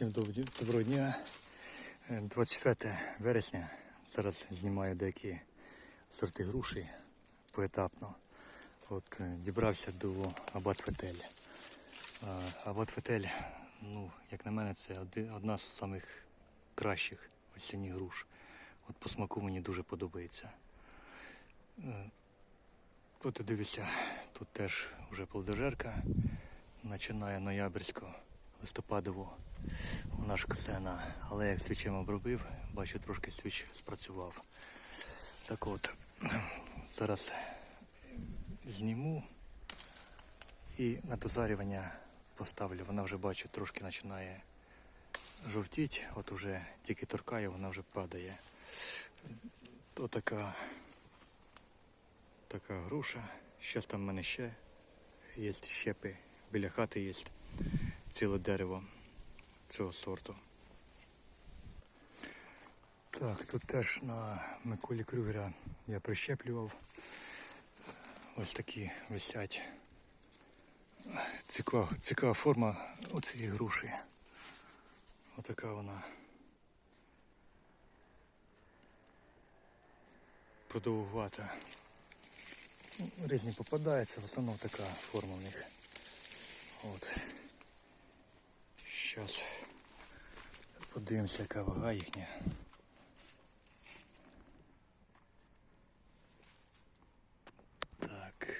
Всім доброго дня. Е, 24 вересня. Зараз знімаю деякі сорти груші поетапно. От е, дібрався до Абат Фетель. Абат Фетель, ну, як на мене, це одна з самих кращих осінніх груш. От по смаку мені дуже подобається. Е, Тут я дивлюся, тут теж вже плодожерка. Починає ноябрьську, листопадову вона ж косена, але як свічем обробив, бачу трошки свіч спрацював. Так от, зараз зніму і на дозарювання поставлю. Вона вже бачу трошки починає жовтіть, от уже тільки торкає, вона вже падає. То така, така груша. Зараз там в мене ще є щепи. Біля хати є ціле дерево цього сорту. Так, тут теж на Миколі Крюгера я прищеплював. Ось такі висять. Цікава, цікава форма оцієї груші. Отака вона. Продовгувата. Різні попадаються, в основному така форма в них. От. Зараз подивимося, яка вага їхня. Так.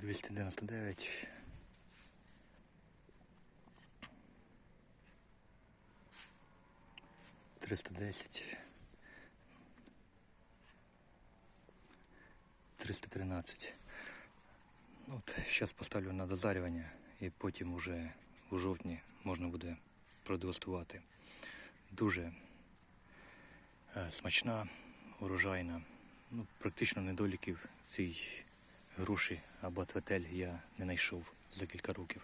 Двісті дев'яносто дев'ять. Триста десять. 313. Ну, От, зараз поставлю на дозарювання і потім уже у жовтні можна буде продегустувати. Дуже е, смачна, урожайна. Ну, практично недоліків цій груші або тветель я не знайшов за кілька років.